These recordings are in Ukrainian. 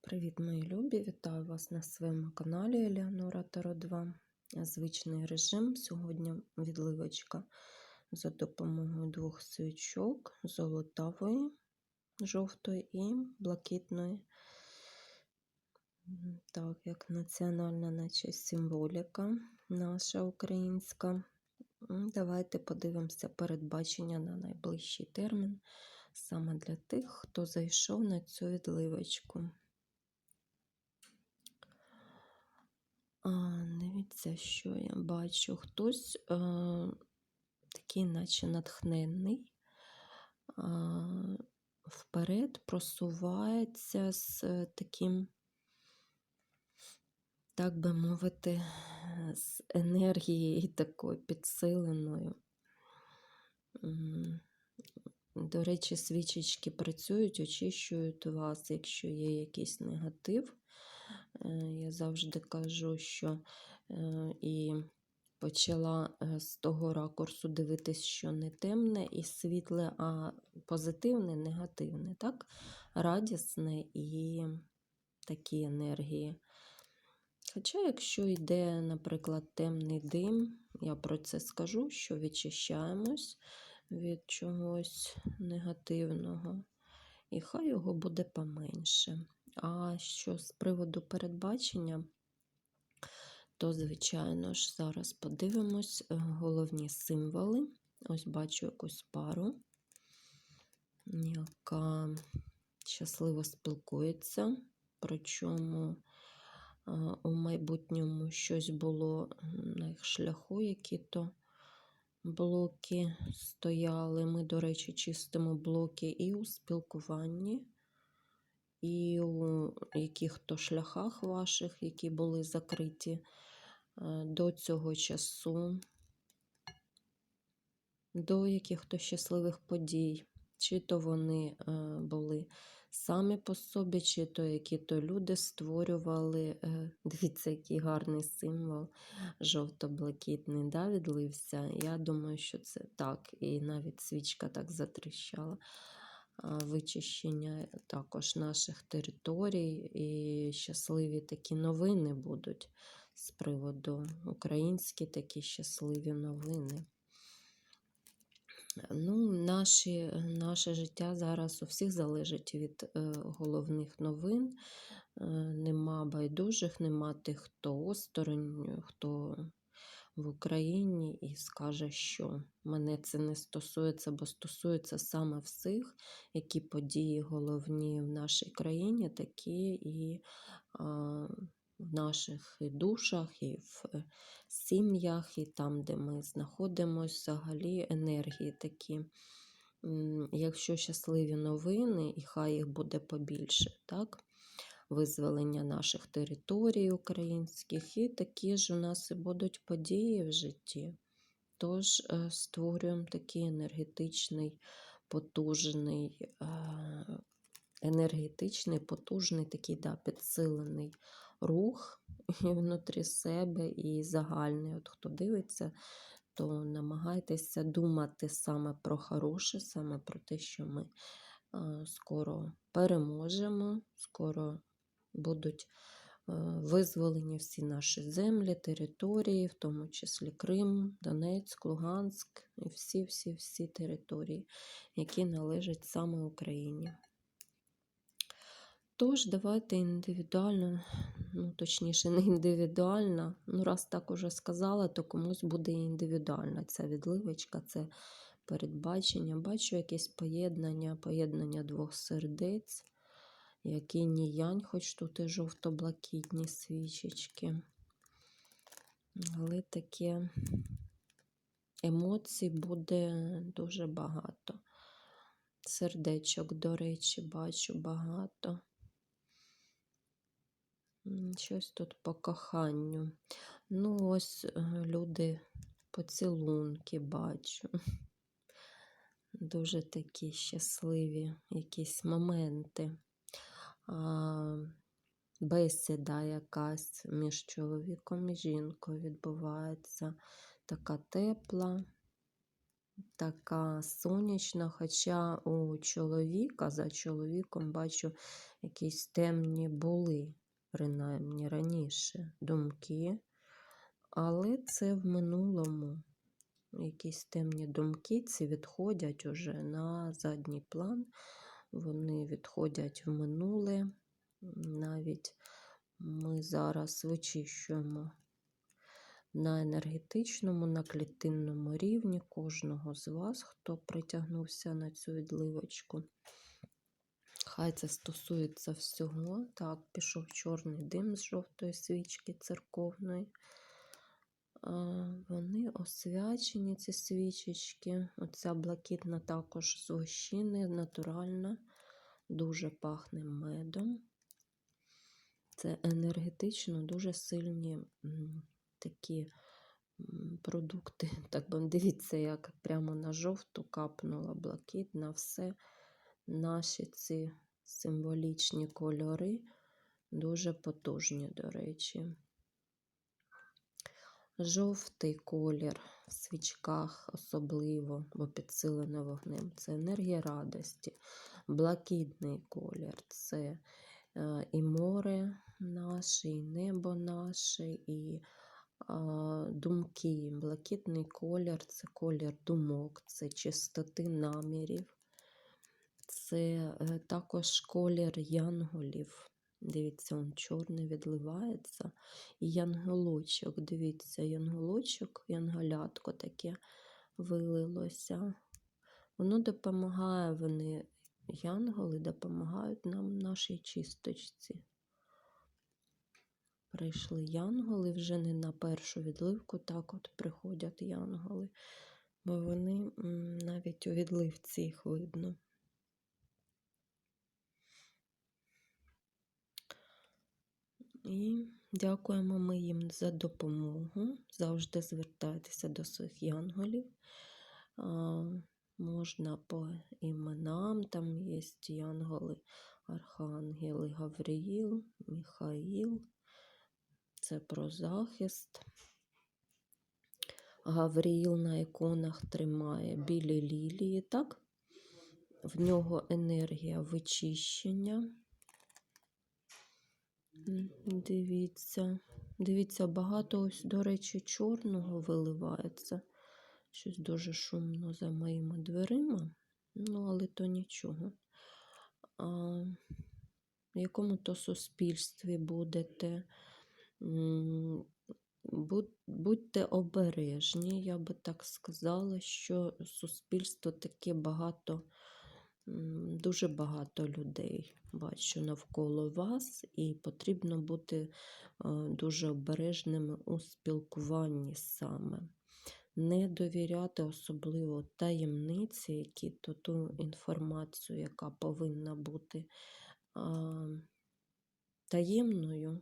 Привіт, мої любі! Вітаю вас на своєму каналі Елеонора Таро 2. Звичний режим. Сьогодні відливочка за допомогою двох свічок золотавої, жовтої і блакитної. Так, як національна наче символіка наша українська. Давайте подивимося передбачення на найближчий термін. Саме для тих, хто зайшов на цю відливочку. Дивіться, що я бачу. Хтось е, такий, наче натхненний, е, вперед просувається з таким, так би мовити, з енергією такою підсиленою. До речі, свічечки працюють, очищують вас, якщо є якийсь негатив. Е, я завжди кажу, що е, і почала е, з того ракурсу дивитись, що не темне і світле, а позитивне, негативне, так? радісне і такі енергії. Хоча, якщо йде, наприклад, темний дим, я про це скажу, що відчищаємось від чогось негативного, і хай його буде поменше. А що з приводу передбачення, то, звичайно ж, зараз подивимось е, головні символи. Ось бачу якусь пару, яка щасливо спілкується, причому е, у майбутньому щось було на їх шляху, які-то блоки стояли. Ми, до речі, чистимо блоки і у спілкуванні і у яких-то шляхах ваших, які були закриті е, до цього часу, до яких-то щасливих подій, чи то вони е, були самі по собі, чи то які-то люди створювали. Е, дивіться, який гарний символ, жовто-блакитний, да, відлився. Я думаю, що це так, і навіть свічка так затріщала вичищення також наших територій, і щасливі такі новини будуть з приводу українські такі щасливі новини. Ну, наші, Наше життя зараз у всіх залежить від е, головних новин. Е, нема байдужих, нема тих, хто осторонь, хто в Україні і скаже, що мене це не стосується, бо стосується саме всіх, які події головні в нашій країні, такі і а, в наших і душах, і в е, сім'ях, і там, де ми знаходимося, взагалі енергії такі. Якщо щасливі новини, і хай їх буде побільше, так? Визволення наших територій українських, і такі ж у нас і будуть події в житті. Тож е, створюємо такий енергетичний, потужний, е, енергетичний, потужний, такий да, підсилений рух і внутрі себе і загальний. От Хто дивиться, то намагайтеся думати саме про хороше, саме про те, що ми е, скоро переможемо, скоро будуть е, визволені всі наші землі, території, в тому числі Крим, Донецьк, Луганськ і всі-всі-всі території, які належать саме Україні. Тож, давайте індивідуально, ну, точніше, не індивідуально, ну, раз так уже сказала, то комусь буде індивідуальна ця відливочка, це передбачення. Бачу якесь поєднання, поєднання двох сердець який ніянь, хоч тут і жовто-блакитні свічечки. Але таке емоцій буде дуже багато. Сердечок, до речі, бачу багато. Щось тут по коханню. Ну, ось е, люди поцілунки бачу. Дуже такі щасливі якісь моменти бесіда якась між чоловіком і жінкою відбувається, така тепла, така сонячна, хоча у чоловіка, за чоловіком бачу, якісь темні були, принаймні раніше, думки. Але це в минулому. Якісь темні думки ці відходять уже на задній план, вони відходять в минуле. Навіть ми зараз вичищуємо на енергетичному, на клітинному рівні кожного з вас, хто притягнувся на цю відливочку. Хай це стосується всього. Так, пішов чорний дим з жовтої свічки церковної. Вони освячені, ці свічечки. Оця блакитна також з гущини, натуральна, дуже пахне медом. Це енергетично дуже сильні такі продукти. Так би дивіться, як прямо на жовту капнула блакитна, все наші ці символічні кольори дуже потужні, до речі. Жовтий колір в свічках особливо, бо підсилено вогнем. Це енергія радості. Блакитний колір це е, і море наше, і небо наше, і думки. Блакитний колір це колір думок, це чистоти намірів, це е, також колір янголів. Дивіться, он чорний відливається. І янголочок, дивіться, янголочок, янголятко таке вилилося. Воно допомагає, вони, янголи, допомагають нам нашій чисточці. Прийшли янголи вже не на першу відливку, так от приходять янголи, бо вони навіть у відливці їх видно. І дякуємо ми їм за допомогу. Завжди звертайтеся до своїх янголів. А, можна по іменам, там є янголи, Архангели Гавріїл, Міхаїл. Це про захист. Гавріїл на іконах тримає білі лілії, так? В нього енергія вичищення. Дивіться, дивіться, багато ось, до речі, чорного виливається. Щось дуже шумно за моїми дверима, ну, але то нічого. А, в якому то суспільстві будете, будьте обережні, я би так сказала, що суспільство таке багато, дуже багато людей бачу навколо вас, і потрібно бути е, дуже обережними у спілкуванні саме. Не довіряти особливо таємниці, які то ту інформацію, яка повинна бути таємною,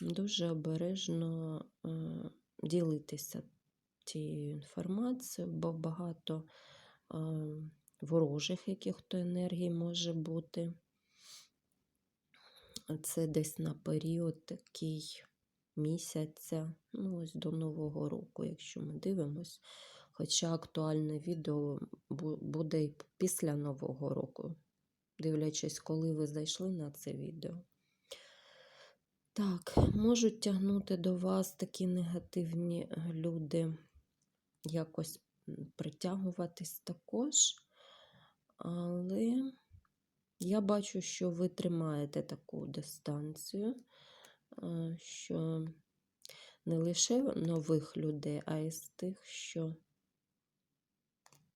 дуже обережно е, ділитися цією інформацією, бо багато е, ворожих яких то енергій може бути. Це десь на період такий місяця, ну ось до Нового року, якщо ми дивимось. Хоча актуальне відео буде і після Нового року, дивлячись, коли ви зайшли на це відео. Так, можуть тягнути до вас такі негативні люди, якось притягуватись також. Але я бачу, що ви тримаєте таку дистанцію, е, що не лише нових людей, а й з тих, що,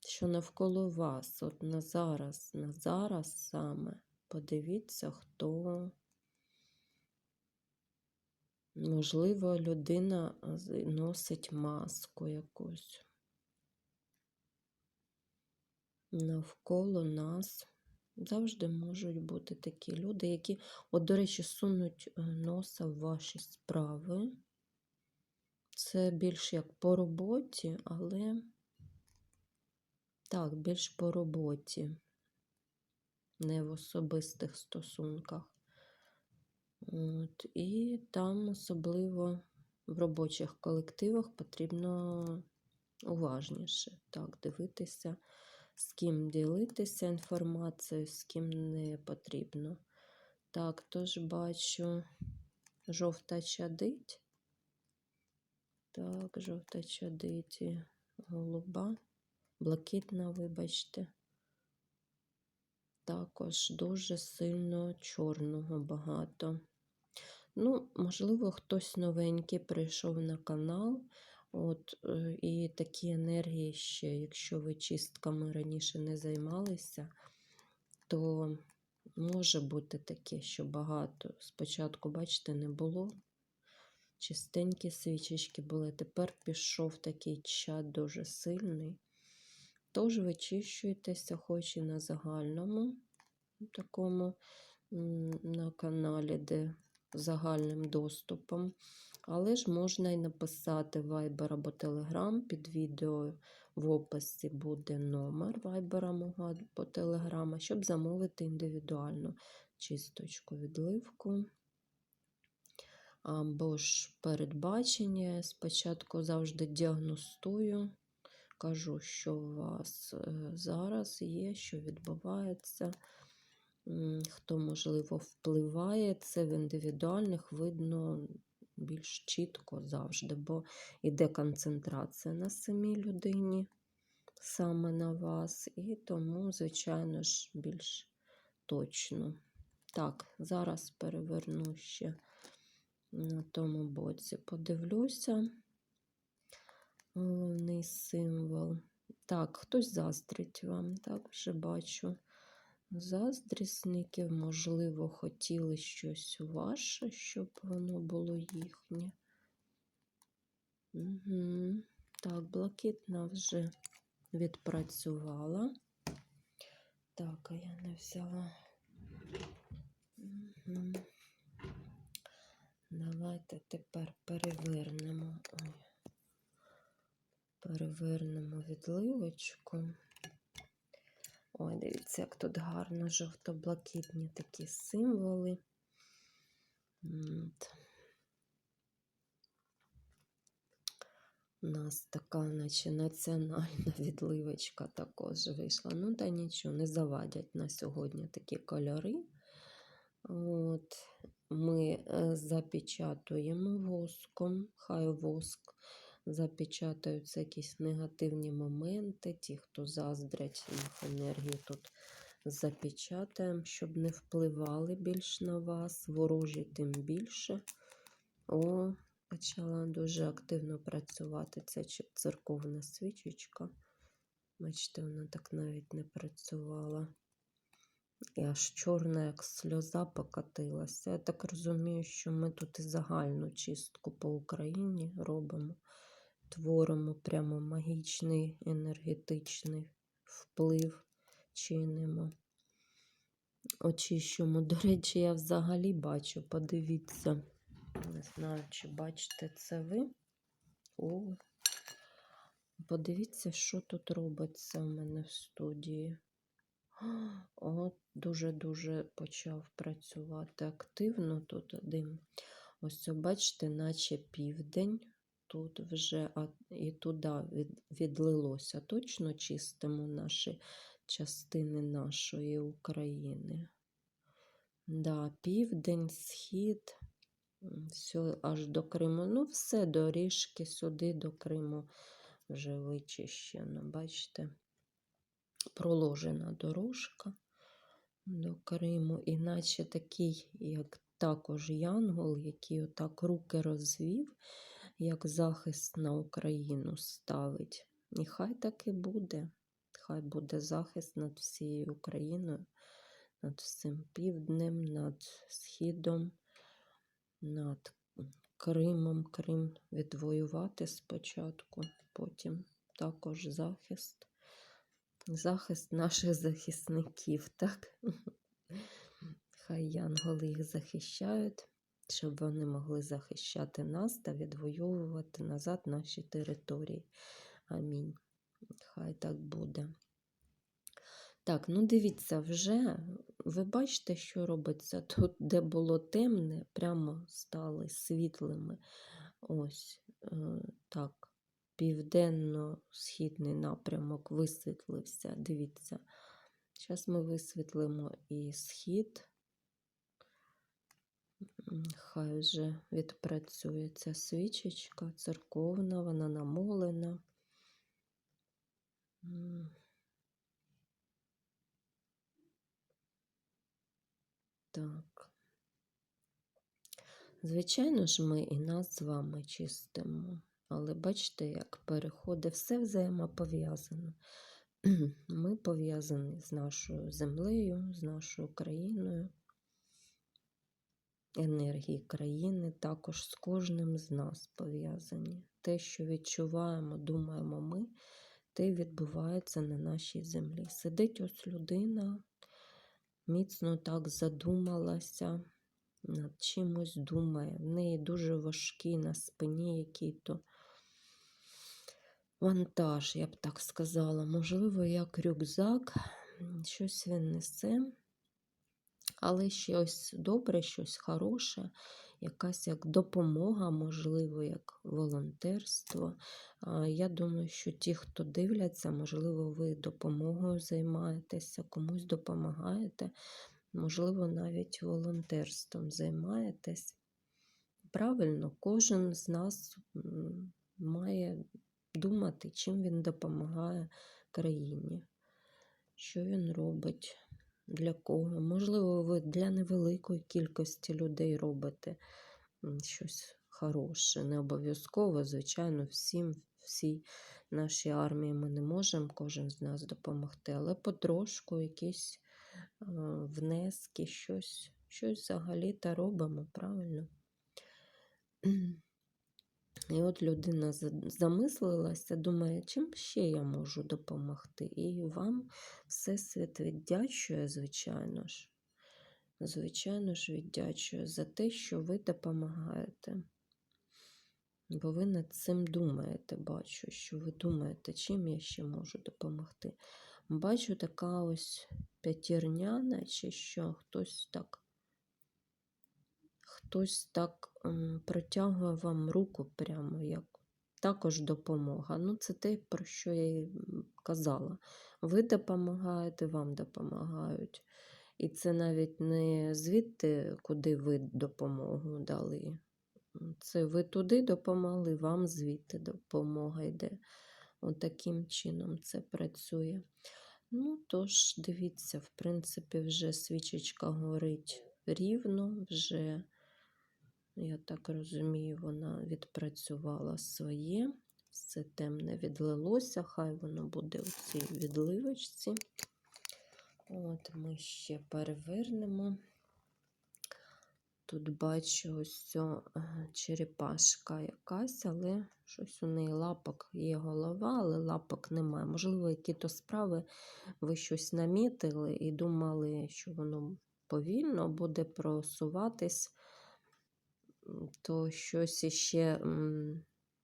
що навколо вас, от на зараз, на зараз саме. Подивіться, хто. Можливо, людина носить маску якусь. Навколо нас завжди можуть бути такі люди, які, от, до речі, сунуть е, носа в ваші справи. Це більш як по роботі, але так, більш по роботі, не в особистих стосунках. От, і там особливо в робочих колективах потрібно уважніше так дивитися, з ким ділитися інформацією, з ким не потрібно. Так, тож бачу, жовта чадить. Так, жовта чадить голуба, блакитна, вибачте. Також дуже сильно чорного багато. Ну, можливо, хтось новенький прийшов на канал. От, е, І такі енергії ще, якщо ви чистками раніше не займалися, то може бути таке, що багато. Спочатку, бачите, не було. Чистенькі свічечки були. Тепер пішов такий чат дуже сильний. Тож вичищуєтеся, хоч і на загальному такому на каналі, де загальним доступом. Але ж можна і написати Viber або Telegram. Під відео в описі буде номер Viber мого або Telegram, щоб замовити індивідуальну чисточку відливку. Або ж передбачення. Спочатку завжди діагностую, кажу, що у вас е, зараз є, що відбувається. Хто, можливо, впливає, це в індивідуальних видно більш чітко завжди, бо йде концентрація на самій людині, саме на вас, і тому, звичайно ж, більш точно. Так, зараз переверну ще на тому боці. Подивлюся, головний символ. Так, хтось заздрить вам, так, вже бачу. Заздрісників, можливо, хотіли щось ваше, щоб воно було їхнє. Угу. Так, блакитна вже відпрацювала. Так, а я не взяла. Угу. Давайте тепер перевернемо. Ой. Перевернемо відливочку. Ой, дивіться, як тут гарно жовто-блакитні такі символи. От. У нас така, наче національна відливочка також вийшла. Ну, та нічого, не завадять на сьогодні такі кольори. От. Ми е, запечатуємо воском, хай воск запечатаються якісь негативні моменти, ті, хто заздрять їх енергію тут запечатаємо, щоб не впливали більш на вас, ворожі тим більше. О, почала дуже активно працювати ця церковна свічечка. Бачите, вона так навіть не працювала. І аж чорна, як сльоза покатилася. Я так розумію, що ми тут і загальну чистку по Україні робимо творимо прямо магічний енергетичний вплив чинимо. Очищуємо. До речі, я взагалі бачу, подивіться, не знаю, чи бачите це ви. О, подивіться, що тут робиться в мене в студії. От, дуже-дуже почав працювати активно тут дим. Ось, бачите, наче південь тут вже і туди від, відлилося. Точно чистимо наші частини нашої України. Да, Південь, схід, все аж до Криму. Ну, все доріжки сюди до Криму вже вичищено. Бачите, проложена дорожка до Криму, іначе такий, як також янгол, який отак руки розвів як захист на Україну ставить. І хай так і буде. Хай буде захист над всією Україною, над всім півднем, над Східом, над Кримом, Крим відвоювати спочатку, потім також захист. Захист наших захисників, так? Хай янголи їх захищають щоб вони могли захищати нас та відвоювати назад наші території. Амінь. Хай так буде. Так, ну дивіться, вже ви бачите, що робиться? Тут, де було темне, прямо стали світлими. Ось е, так, південно-східний напрямок висвітлився. Дивіться. Зараз ми висвітлимо і схід. Хай вже відпрацює ця свічечка церковна, вона намолена. Так. Звичайно ж, ми і нас з вами чистимо. Але бачите, як переходить, все взаємопов'язано. Ми пов'язані з нашою землею, з нашою країною. Енергії країни також з кожним з нас пов'язані. Те, що відчуваємо, думаємо ми, те відбувається на нашій землі. Сидить ось людина, міцно так задумалася, над чимось думає. В неї дуже важкий на спині який-то вантаж, я б так сказала. Можливо, як рюкзак, щось він несе, але щось добре, щось хороше, якась як допомога, можливо, як волонтерство. Я думаю, що ті, хто дивляться, можливо, ви допомогою займаєтеся, комусь допомагаєте, можливо, навіть волонтерством займаєтесь. Правильно, кожен з нас має думати, чим він допомагає країні, що він робить, для кого. Можливо, ви для невеликої кількості людей робите щось хороше. Не обов'язково, звичайно, всім, всій нашій армії ми не можемо кожен з нас допомогти, але потрошку якісь внески, щось, щось взагалі-то робимо, правильно? І от людина замислилася, думає, чим ще я можу допомогти. І вам Всесвіт віддячує, звичайно ж. Звичайно ж, віддячує за те, що ви допомагаєте. Бо ви над цим думаєте, бачу, що ви думаєте, чим я ще можу допомогти. Бачу така ось п'ятірня, наче що хтось так хтось так протягує вам руку прямо як також допомога. Ну, це те, про що я й казала. Ви допомагаєте, вам допомагають. І це навіть не звідти, куди ви допомогу дали. Це ви туди допомогли, вам звідти допомога йде. Отаким чином це працює. Ну, тож, дивіться, в принципі, вже свічечка горить рівно, вже, я так розумію, вона відпрацювала своє. Все темне відлилося, хай воно буде у цій відливочці. От ми ще перевернемо. Тут бачу ось е, черепашка якась, але щось у неї лапок є голова, але лапок немає. Можливо, які-то справи ви щось намітили і думали, що воно повільно буде просуватись, то щось іще,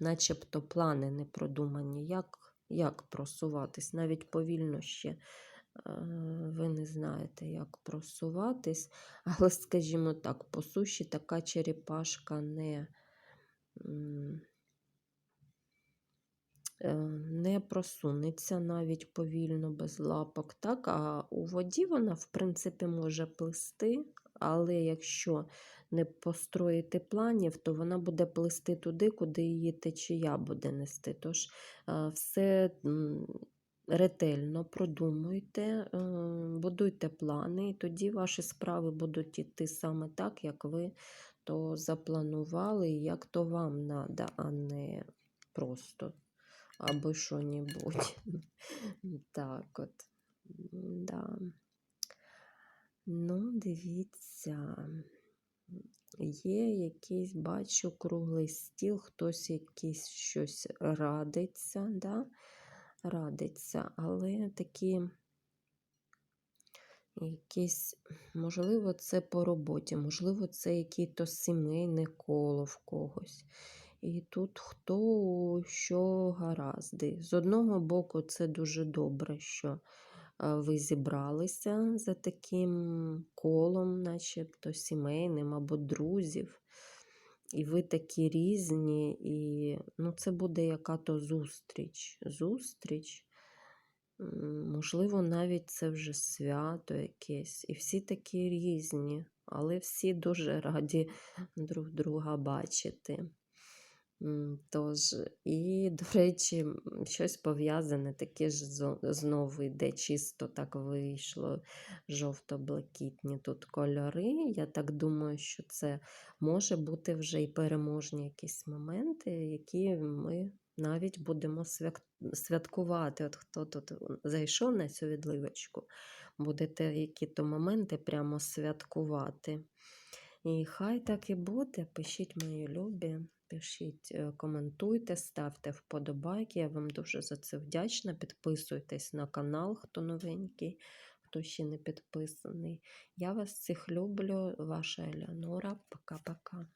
начебто, плани не продумані. Як, як просуватись? Навіть повільно ще е, ви не знаєте, як просуватись. Але, скажімо так, по суші така черепашка не, е, не просунеться навіть повільно без лапок. Так? А у воді вона, в принципі, може плисти, але якщо не построїти планів, то вона буде плисти туди, куди її течія буде нести. Тож е, все ретельно продумуйте, е, будуйте плани, і тоді ваші справи будуть йти саме так, як ви то запланували, як то вам треба, а не просто або що-небудь. Так от. Да. Ну, дивіться. Є якийсь, бачу, круглий стіл, хтось якийсь щось радиться, да? радиться, але такі якісь, можливо, це по роботі, можливо, це якесь сімейне коло в когось. І тут хто що гаразди. З одного боку, це дуже добре, що ви зібралися за таким колом, начебто сімейним або друзів. І ви такі різні, і ну, це буде яка-то зустріч. Зустріч. Можливо, навіть це вже свято якесь. І всі такі різні, але всі дуже раді друг друга бачити. Тож, і, до речі, щось пов'язане таке ж знову йде, чисто так вийшло. Жовто-блакитні тут кольори. Я так думаю, що це може бути вже і переможні якісь моменти, які ми навіть будемо святкувати. От хто тут зайшов на цю відливочку, будете які-то моменти прямо святкувати. І хай так і буде. Пишіть мої любі, пишіть, е, коментуйте, ставте вподобайки. Я вам дуже за це вдячна. Підписуйтесь на канал, хто новенький, хто ще не підписаний. Я вас всіх люблю, ваша Елеонора. Пока-пока.